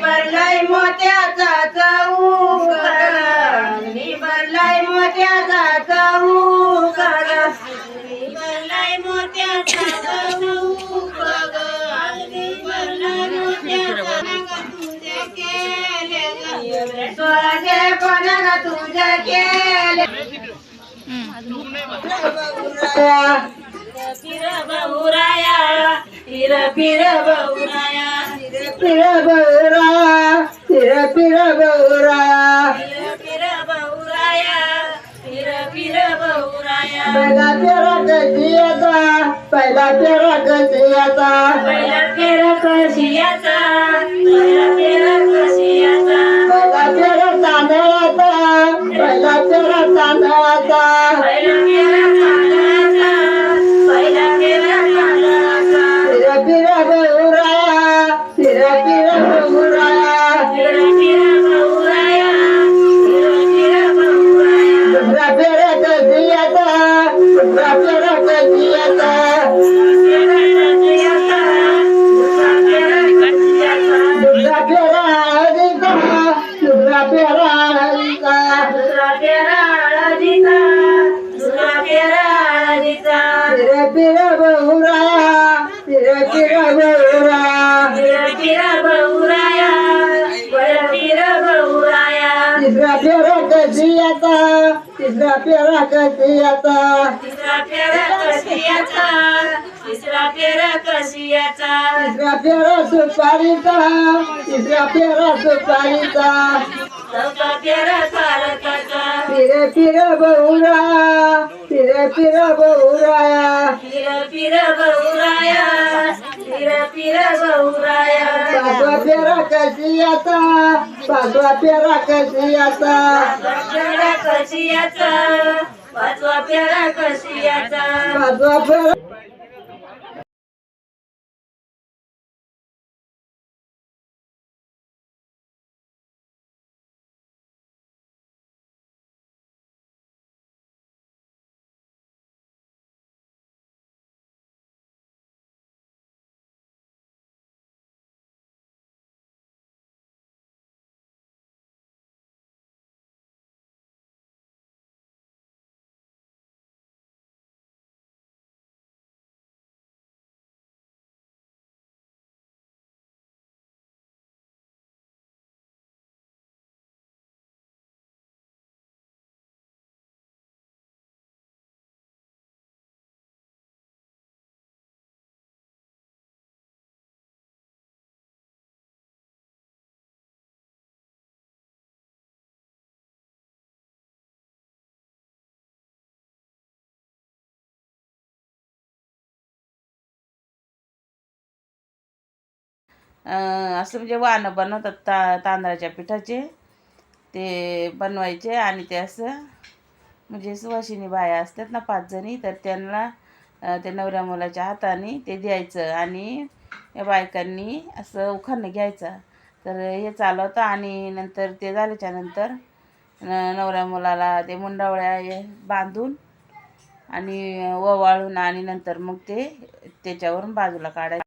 बनलाय मोत्याचा चौकार मी बनलाय मोत्याचा चौकार मी बनलाय मोत्याचा चौकार कोणाला तुझे केले. फिर बहुराया फिर फिर बहुराया फिर बहुराया फिर फिर बहुराया फिर बहुराया फिर फिर बहुराया पहिला फेरा पहिला फेरा कशियाचा पहिला फेरा पहिला तांदळाचा पहिला फेरा तांदळाचा पहिला फेरा तांदळाचा फिर फिर बहुराया फिर फिर बहुराया फिर फिर बहुराया फिर फिर बहुराया दुसरा फेरा कशियाचा दुसरा फिर फिर बहुराया. फिर फिर बहुराया फिर फिर बहुराया फिर फिर बहुराया तिसरा फेरा कशियाचा. तिसरा फेरा तिसरा फेरा कशियाचा. तिसरा फेरा तिसरा फेरा सुपारीचा तिसरा फेरा सुपारीचा फेरा फिर फिर बहुराया फिर फिर बहुराया फिर फिर बहुराया फिर फिर बहुराया पाचवा फेरा पाचवा फेरा कशियाचा पाचवा फेरा कशियाचा पाचवा फेरा असं म्हणजे वाणं बनवतात ता तांदळाच्या पिठाचे ते बनवायचे आणि ते असं म्हणजे सुवासिनी बाया असतात ना पाच जणी तर त्यांना ते नवऱ्या मुलाच्या हाताने ते द्यायचं आणि या बायकांनी असं उखाणं घ्यायचं. तर हे चालवतं आणि नंतर ते झाल्याच्यानंतर नवऱ्या मुलाला ते मुंडावळ्या बांधून आणि ओवाळून आणि नंतर मग ते त्याच्यावरून बाजूला काढायचं.